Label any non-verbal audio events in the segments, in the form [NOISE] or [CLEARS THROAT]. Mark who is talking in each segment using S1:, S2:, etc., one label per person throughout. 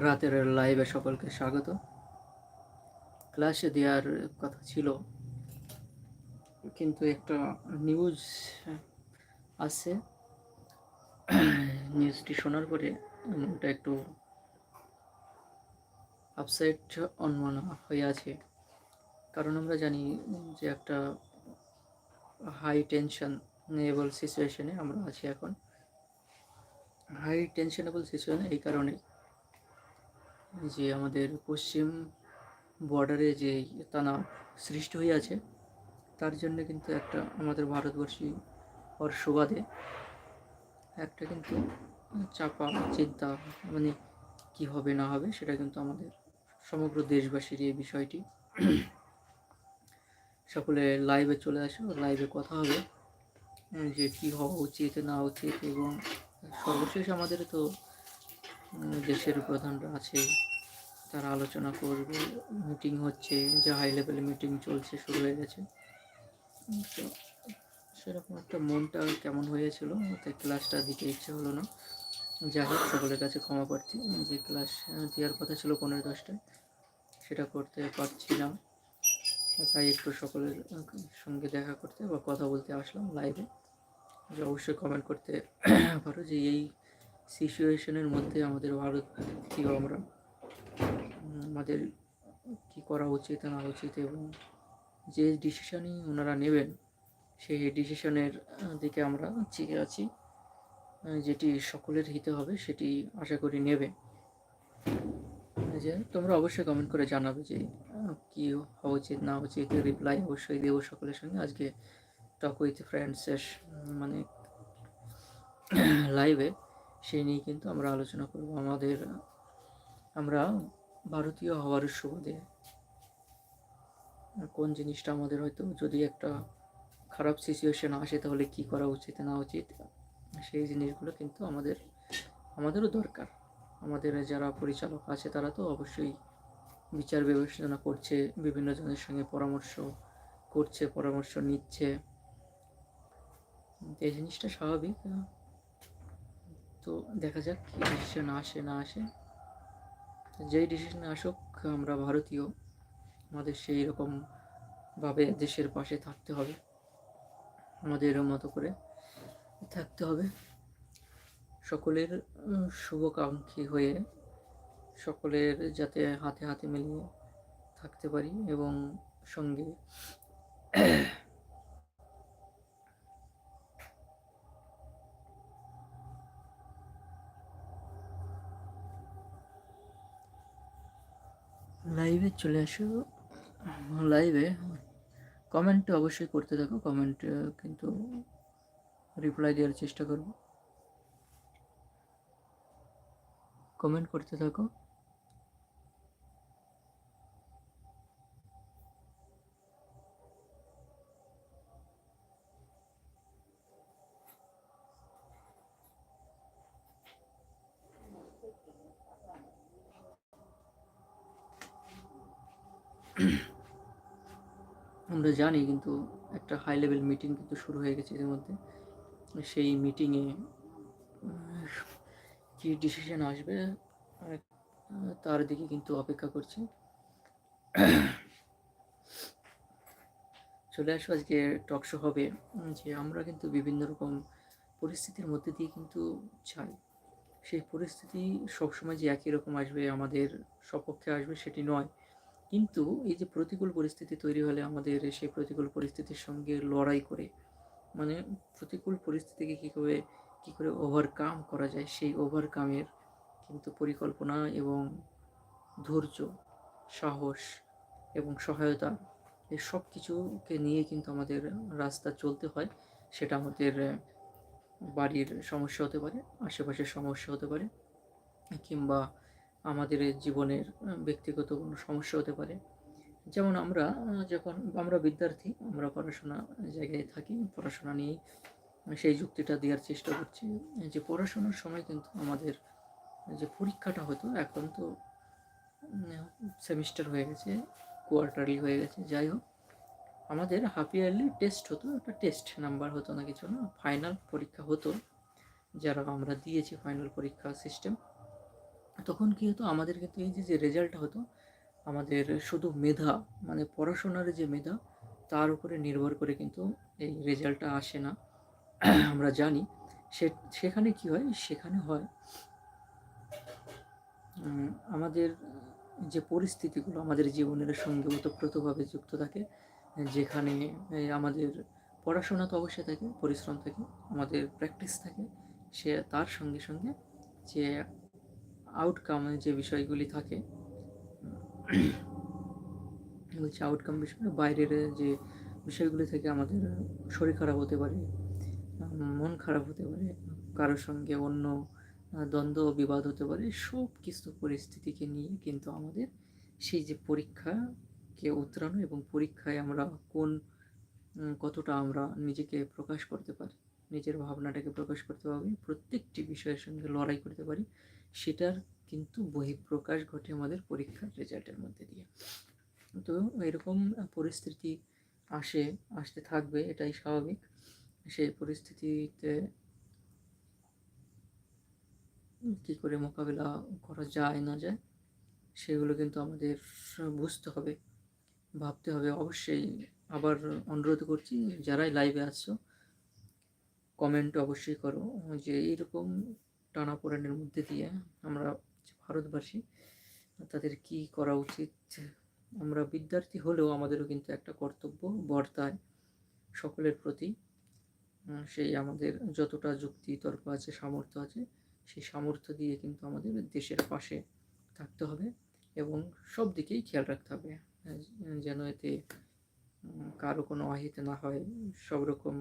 S1: রাতের লাইভে সকলকে স্বাগত। ক্লাসে দেওয়ার কথা ছিল, কিন্তু একটা নিউজ আসছে নিউজটি শোনার পরে মনটা একটু আপসাইড অনমনা হয়ে আছে। কারণ আমরা জানি যে একটা হাই টেনশন নেবল সিচুয়েশনে আমরা আছি এখন। হাই টেনশনেবল সিচুয়েশন এই কারণে যে আমাদের পশ্চিম বর্ডারে যে তানা সৃষ্টি হয়ে আছে তার জন্য কিন্তু একটা আমাদের ভারতবর্ষী ওর সুবাদে একটা কিন্তু চাপা চিন্তা মানে কি হবে না হবে সেটা কিন্তু আমাদের সমগ্র দেশবাসীর এই বিষয়টি। সকলে লাইভে চলে আসো লাইভে কথা হবে, যে কি হওয়া উচিত, না উচিত, এবং সর্বশেষ আমাদের তো দেশের প্রধানরা আছে, তারা আলোচনা করবে মিটিং হচ্ছে, যা হাই লেভেলে মিটিং চলছে, শুরু হয়ে গেছে। তো সেরকম একটা মনটা কেমন হয়েছিল? তাই ক্লাসটা দিতে ইচ্ছে হলো না। যাই হোক, সকলের কাছে ক্ষমা প্রার্থী। যে ক্লাস দেওয়ার কথা ছিল পনেরো দশটায়, সেটা করতে পারছি না তাই একটু সকলের সঙ্গে দেখা করতে বা কথা বলতে আসলাম লাইভে যে অবশ্যই কমেন্ট করতে [COUGHS] পারো যে এই সিচুয়েশনের মধ্যে আমাদের ভারত কেউ আমরা আমাদের কি করা উচিত না উচিত এবং যে ডিসিশনই ওনারা নেবেন, সেই ডিসিশনের দিকে আমরা চেয়ে আছি যেটি সকলের হিতে হবে সেটি আশা করি নেবে। যে তোমরা অবশ্যই কমেন্ট করে জানাবে যে কি হওয়া উচিত না উচিত রিপ্লাই অবশ্যই দেবো সকলের সঙ্গে। আজকে টক উইথ ফ্রেন্ডসের মানে লাইভে সেই নিয়ে কিন্তু আমরা আলোচনা করব। আমাদের, আমরা ভারতীয় হওয়ার সুবাদে। কোন জিনিসটা আমাদের হয়তো যদি একটা খারাপ সিচুয়েশন আসে তাহলে কি করা উচিত, না উচিত, সেই জিনিসগুলো কিন্তু আমাদের, আমাদেরও দরকার। আমাদের যারা পরিচালক আছে তারা তো অবশ্যই বিচার বিবেচনা করছে, বিভিন্ন জনের সঙ্গে পরামর্শ করছে, পরামর্শ নিচ্ছে। এই জিনিসটা স্বাভাবিক। তো দেখা যাক কি ডিসিশন আসে, না আসে। যেই ডিসিশন আসুক, আমরা ভারতীয়, আমাদের সেই রকমভাবে দেশের পাশে থাকতে হবে। আমাদের মতো করে থাকতে হবে। সকলের শুভকাঙ্ক্ষী হয়ে সকলের যাতে হাতে হাতে মিলিয়ে থাকতে পারি এবং সঙ্গে লাইভে চলে আসো। লাইভে কমেন্ট অবশ্যই করতে থাকো। কমেন্ট কিন্তু রিপ্লাই দেওয়ার চেষ্টা করব। কমেন্ট করতে থাকো। আমরা জানি কিন্তু একটা হাই লেভেল মিটিং কিন্তু শুরু হয়ে গেছে এর মধ্যে সেই মিটিংয়ে কি ডিসিশন আসবে তার দিকে কিন্তু অপেক্ষা করছি। চলে আসো আজকে টক শো হবে যে আমরা কিন্তু বিভিন্ন রকম পরিস্থিতির মধ্যে দিয়ে কিন্তু চাই সেই পরিস্থিতি সবসময় যে একই রকম আসবে, আমাদের সপক্ষে আসবে সেটি নয়। কিন্তু এই যে প্রতিকূল পরিস্থিতি তৈরি হলে আমাদের সেই প্রতিকূল পরিস্থিতির সঙ্গে লড়াই করে মানে প্রতিকূল পরিস্থিতিকে কী করে কী করে ওভারকাম করা যায় সেই ওভারকামের কিন্তু পরিকল্পনা এবং ধৈর্য, সাহস এবং সহায়তা এই সব কিছুকে নিয়ে কিন্তু আমাদের রাস্তা চলতে হয়। সেটা আমাদের বাড়ির সমস্যা হতে পারে, আশেপাশের সমস্যা হতে পারে কিংবা আমাদের জীবনের ব্যক্তিগত কোনো সমস্যা হতে পারে। যেমন আমরা যখন আমরা বিদ্যার্থী, আমরা পড়াশোনা জায়গায় থাকি, পড়াশোনা নিয়েই সেই যুক্তিটা দেওয়ার চেষ্টা করছি, যে পড়াশোনার সময় কিন্তু আমাদের, যে পরীক্ষাটা হতো, এখন তো সেমিস্টার হয়ে গেছে, কোয়ার্টারলি হয়ে গেছে, যাই হোক। আমাদের হাফ ইয়ারলি টেস্ট হতো, একটা টেস্ট নাম্বার হতো না কিছু না, ফাইনাল পরীক্ষা হতো, যারা আমরা দিয়েছি ফাইনাল পরীক্ষা সিস্টেম। তখন কী হতো? আমাদের কিন্তু এই যে যে রেজাল্টটা হতো, আমাদের শুধু মেধা মানে পড়াশোনার যে মেধা, তার উপরে নির্ভর করে কিন্তু এই রেজাল্টটা আসে না। আমরা জানি, সে, সেখানে কি হয়? সেখানে হয় আমাদের যে পরিস্থিতিগুলো, আমাদের জীবনের সঙ্গে ওতপ্রোতভাবে যুক্ত থাকে, যেখানে আমাদের পড়াশোনা তো অবশ্যই থাকে, পরিশ্রম থাকে, আমাদের প্র্যাকটিস থাকে, সে, তার সঙ্গে সঙ্গে যে আউটকাম যে বিষয়গুলি থাকে বলছি আউটকাম বিষয়, বাইরের যে বিষয়গুলি থেকে আমাদের শরীর খারাপ হতে পারে মন খারাপ হতে পারে, কারোর সঙ্গে অন্য দ্বন্দ্ব বিবাদ হতে পারে সব কিছু পরিস্থিতিকে নিয়ে কিন্তু আমাদের সেই যে পরীক্ষাকে উতরানো এবং পরীক্ষায় আমরা কোন কতটা আমরা নিজেকে প্রকাশ করতে পারি, নিজের ভাবনাটাকে প্রকাশ করতে পারি প্রত্যেকটি বিষয়ের সঙ্গে লড়াই করতে পারি সেটার কিন্তু বহিঃপ্রকাশ ঘটে আমাদের পরীক্ষার রেজাল্টের মধ্যে দিয়ে। তো এরকম পরিস্থিতি আসে, আসতে থাকবে, এটাই স্বাভাবিক। সেই পরিস্থিতিতে কী করে মোকাবিলা করা যায়, না যায়, সেগুলো কিন্তু আমাদের বুঝতে হবে, ভাবতে হবে। অবশ্যই আবার অনুরোধ করছি, যারাই লাইভে আসছো কমেন্ট অবশ্যই করো যে এইরকম টানাপোড়েনের মধ্যে দিয়ে আমরা ভারতবাসী, তাদের কি করা উচিত? আমরা বিদ্যার্থী হলেও আমাদেরও কিন্তু একটা কর্তব্য বর্তায় সকলের প্রতি। সেই আমাদের যতটা যুক্তি তর্ক আছে, সামর্থ্য আছে, সেই সামর্থ্য দিয়ে কিন্তু আমাদের দেশের পাশে থাকতে হবে এবং সব দিকেই খেয়াল রাখতে হবে। যেন এতে কারও কোনো অহিত না হয়, সব রকম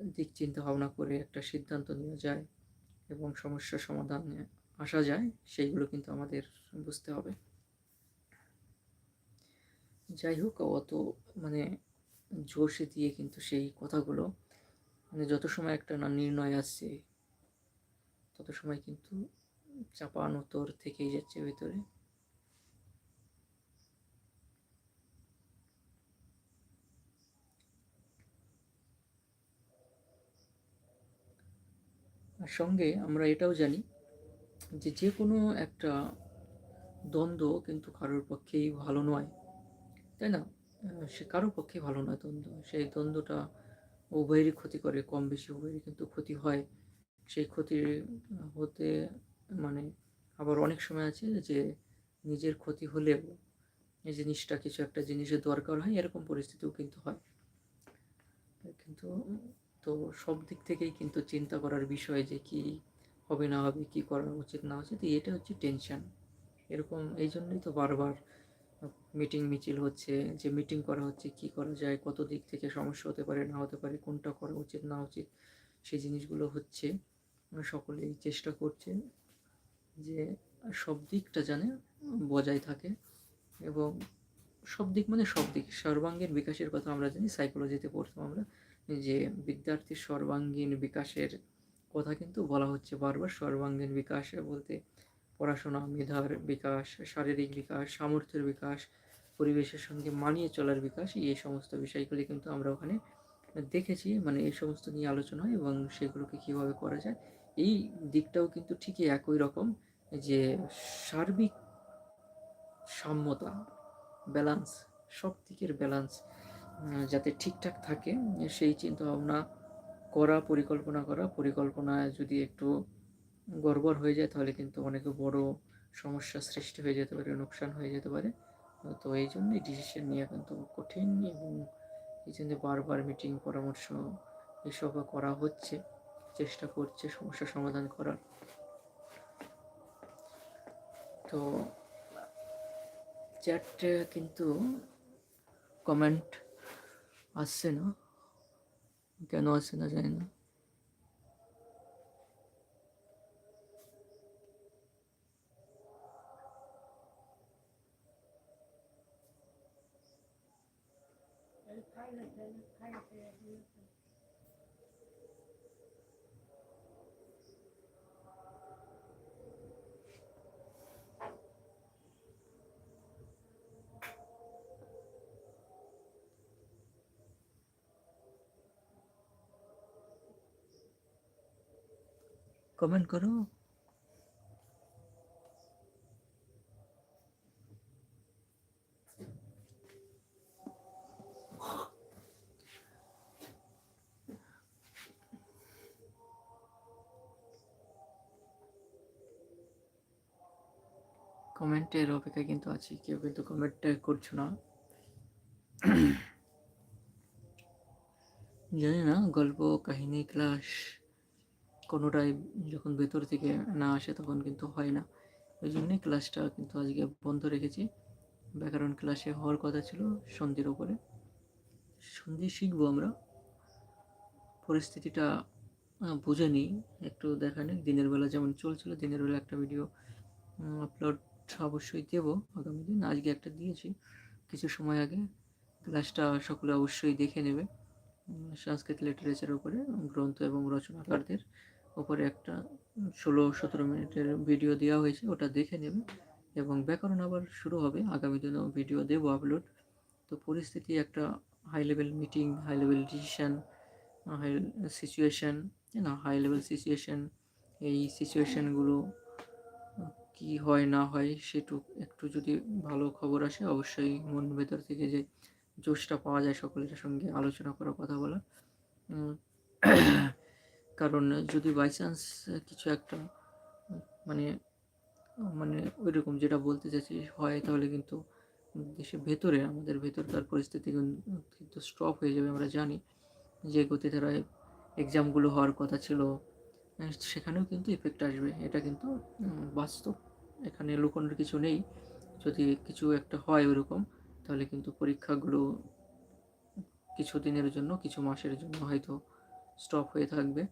S1: দিক চিন্তা ভাবনা করে একটা সিদ্ধান্ত নেওয়া যায় এবং সমস্যার সমাধানে আসা যায়, সেইগুলো কিন্তু আমাদের বুঝতে হবে। যাই হোক, অত মানে জোশে দিয়ে কিন্তু সেই কথাগুলো মানে যত সময় একটা না নির্ণয় আসছে, তত সময় কিন্তু চাপানো তোর থেকেই যাচ্ছে ভেতরে। আর সঙ্গে আমরা এটাও জানি যে যে কোনো একটা দ্বন্দ্ব কিন্তু কারোর পক্ষেই ভালো নয়, তাই না? সে কারোর পক্ষে ভালো নয় দ্বন্দ্ব। সেই দ্বন্দ্বটা উভয়েরই ক্ষতি করে, কম বেশি উভয়েরই কিন্তু ক্ষতি হয়। সেই ক্ষতি হতে মানে আবার অনেক সময় আছে যে নিজের ক্ষতি হলেও এই জিনিসটা কিছু একটা জিনিসের দরকার হয়, এরকম পরিস্থিতিও কিন্তু হয়। কিন্তু তো সব দিক থেকেই কিন্তু চিন্তা করার বিষয় যে কি হবে না হবে, কি করা উচিত না উচিত, এটা হচ্ছে টেনশন এরকম এই জন্যই তো বারবার মিটিং মিছিল হচ্ছে, যে মিটিং করা হচ্ছে, কি করা যায়, কত দিক থেকে সমস্যা হতে পারে, না হতে পারে, কোনটা করা উচিত, না উচিত, সেই জিনিসগুলো হচ্ছে সকলেই চেষ্টা করছে যে সব দিকটা জানে বজায় থাকে এবং সব দিক মানে সব দিক, সর্বাঙ্গের বিকাশের কথা আমরা জানি সাইকোলজিতে পড়তাম আমরা যে বিদ্যার্থীর সর্বাঙ্গীন বিকাশের কথা কিন্তু বলা হচ্ছে বারবার। সর্বাঙ্গীন বিকাশ বলতে পড়াশোনা, মেধার বিকাশ, শারীরিক বিকাশ, সামর্থ্যের বিকাশ, পরিবেশের সঙ্গে মানিয়ে চলার বিকাশ, এই সমস্ত বিষয়গুলি কিন্তু আমরা ওখানে দেখেছি। মানে এই সমস্ত নিয়ে আলোচনা হয় এবং সেগুলোকে কীভাবে করা যায়, এই দিকটাও কিন্তু ঠিকই একই রকম যে সার্বিক সাম্যতা ব্যালান্স সব দিকের ব্যালান্স যাতে ঠিকঠাক থাকে, সেই চিন্তা ভাবনা করা, পরিকল্পনা করা পরিকল্পনা যদি একটু গড়বড় হয়ে যায়, তাহলে কিন্তু অনেক বড় সমস্যা সৃষ্টি হয়ে যেতে পারে, নোকসান হয়ে যেতে পারে। তো এই জন্যই ডিসিশন নেওয়া কিন্তু কঠিন এবং এই জন্য বারবার মিটিং পরামর্শ এসব করা হচ্ছে, চেষ্টা করছে সমস্যা সমাধান করার তো চ্যাটে কিন্তু কমেন্ট আসছে না কেন আসছে না জানি না कमेंट करो কমেন্টের অপেক্ষায় কিন্তু আছি কেউ কিন্তু কমেন্ট করছো না জানি না গল্প কাহিনী ক্লাস কোনোটাই যখন ভেতর থেকে না আসে তখন কিন্তু হয় না। ওই জন্যই ক্লাসটা কিন্তু আজকে বন্ধ রেখেছি। ব্যাকরণ ক্লাসে হওয়ার কথা ছিল সন্ধির ওপরে। সন্ধি শিখব আমরা। পরিস্থিতিটা বুঝে নিই। একটু দেখা নিক দিনের বেলা যেমন চলছিল, দিনের বেলা একটা ভিডিও আপলোড অবশ্যই দেবো আগামী দিন। আজকে একটা দিয়েছি কিছু সময় আগে। ক্লাসটা সকলে অবশ্যই দেখে নেবে। সংস্কৃত লিটারেচারের উপরে, গ্রন্থ এবং রচনাকারদের। উপরে একটা ষোলো, সতেরো মিনিটের ভিডিও দেওয়া হয়েছে, ওটা দেখে নেবে। এবং ব্যাকরণ আবার শুরু হবে, আগামী দিনেও ভিডিও দেবো আপলোড তো পরিস্থিতি একটা high level meeting high level decision high situation না হাই লেভেল সিচুয়েশান এই সিচুয়েশানগুলো কি হয়, না হয় সেটুক একটু যদি ভালো খবর আসে, অবশ্যই মন ভেতর থেকে যে জোশটা পাওয়া যায় সকলের সঙ্গে আলোচনা করা, কথা বলা। কারণ যদি বাই চান্স কিছু একটা মানে মানে ওই রকম যেটা বলতে চাইছি হয়, তাহলে কিন্তু দেশের ভেতরে, আমাদের ভেতরকার পরিস্থিতি কিন- কিন্তু স্টপ হয়ে যাবে আমরা জানি। যে গতি গতিধারায় এক্সামগুলো হওয়ার কথা ছিল সেখানেও কিন্তু এফেক্ট আসবে। এটা কিন্তু বাস্তব। এখানে লুকোনোর কিছু নেই। যদি কিছু একটা হয় ওরকম তাহলে কিন্তু পরীক্ষাগুলো কিছু দিনের জন্য, কিছু মাসের জন্য হয়তো স্টপ হয়ে থাকবে।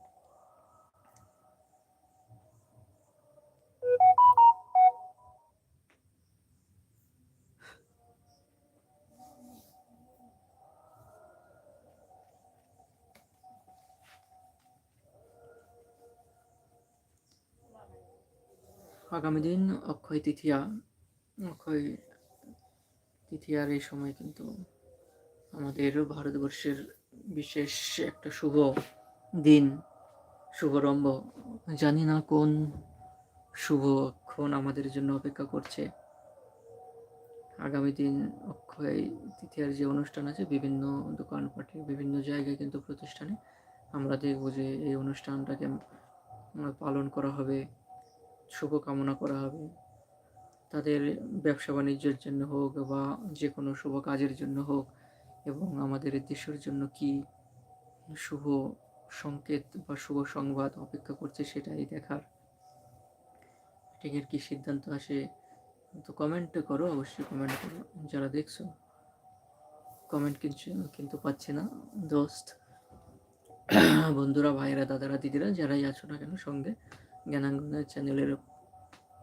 S1: আগামী দিন অক্ষয় তৃতীয়া, অক্ষয় তৃতীয়ার এই সময় কিন্তু আমাদের ভারতবর্ষের বিশেষ একটা শুভ দিন, শুভরম্ভ। জানি না কোন শুভ শুভক্ষণ আমাদের জন্য অপেক্ষা করছে। আগামী দিন অক্ষয় তৃতীয়ার যে অনুষ্ঠান আছে, বিভিন্ন দোকানপাটে, বিভিন্ন জায়গায় কিন্তু প্রতিষ্ঠানে আমরা দেখব যে এই অনুষ্ঠানটাকে পালন করা হবে। শুভকামনা করা হবে। তাদের ব্যবসা বাণিজ্যের জন্য হোক বা যে কোনো শুভ কাজের জন্য হোক এবং আমাদের দেশের জন্য কি শুভ সংকেত বা শুভ সংবাদ অপেক্ষা করছে সেটাই দেখার। এটিকের কি সিদ্ধান্ত আসে তো কমেন্ট করো, অবশ্যই কমেন্ট করো। যারা দেখছ কমেন্ট কিন্তু কিন্তু পাচ্ছি না, দোস্ত। [COUGHS] বন্ধুরা ভাইরা দাদারা, দিদিরা, যারাই আছো না কেন সঙ্গে জ্ঞানাঙ্গনের চ্যানেলের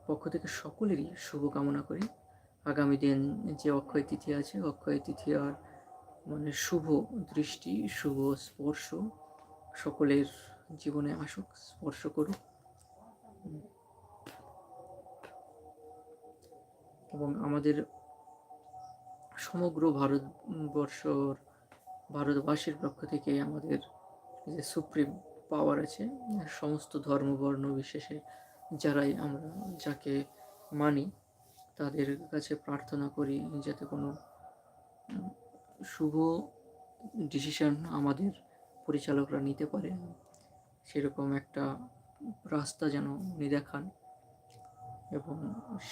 S1: পক্ষ থেকে সকলেরই শুভ কামনা করি। আগামী দিন যে অক্ষয় তিথি আছে, অক্ষয় তিথি আর মানে শুভ দৃষ্টি, শুভ স্পর্শ, সকলের জীবনে আসুক, স্পর্শ করুক। এবং আমাদের সমগ্র ভারতবর্ষর, ভারতবাসীর পক্ষ থেকে আমাদের যে সুপ্রিম পাওয়ার আছে। সমস্ত ধর্ম, বর্ণ বিশেষে যারাই আমরা যাকে মানি, তাদের কাছে প্রার্থনা করি যাতে কোনো শুভ ডিসিশন আমাদের পরিচালকরা নিতে পারে সেরকম একটা রাস্তা যেন উনি দেখান। এবং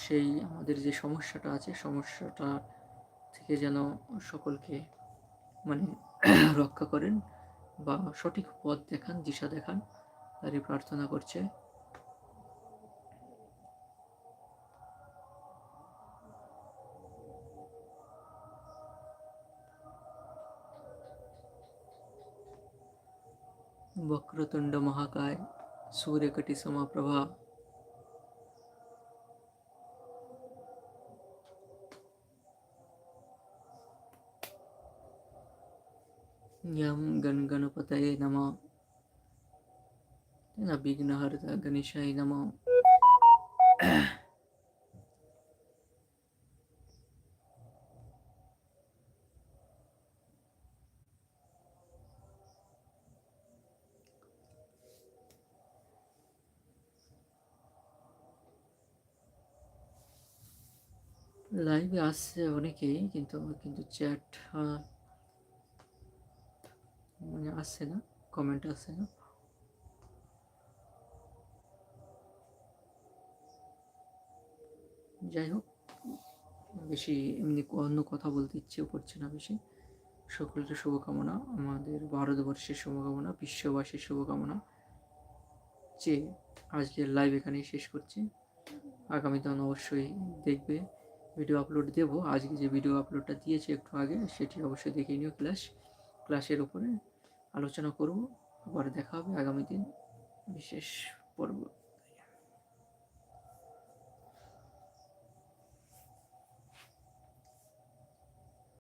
S1: সেই আমাদের যে সমস্যাটা আছে, সমস্যাটা থেকে যেন সকলকে মানে [CLEARS THROAT] রক্ষা করেন। বা সঠিক পথ দেখান দিশা দেখান তারই প্রার্থনা করছে वक्रतुंड महाकाय යම් ගණගණපතයේ නමෝ. අභිග්නහරතා ගනිශයි නමෝ. লাইভে আসছে অনেকেই কিন্তু কিন্তু চ্যাট মানে আসছে না কমেন্ট আসছে না। যাই হোক, বেশি এমনি অন্য কথা বলতে ইচ্ছেও করছে না বেশি। সকলের শুভকামনা, আমাদের ভারতবর্ষের শুভকামনা, বিশ্ববাসীর শুভকামনা। যে আজকের লাইভ এখানেই শেষ করছি। আগামী দিন অবশ্যই দেখবে ভিডিও আপলোড দেবো। আজকে যে ভিডিও আপলোডটা দিয়েছি একটু আগে, সেটি অবশ্যই দেখে নিও ক্লাস ক্লাসের উপরে আলোচনা করব আবার দেখা হবে আগামী দিন। বিশেষ পর্ব।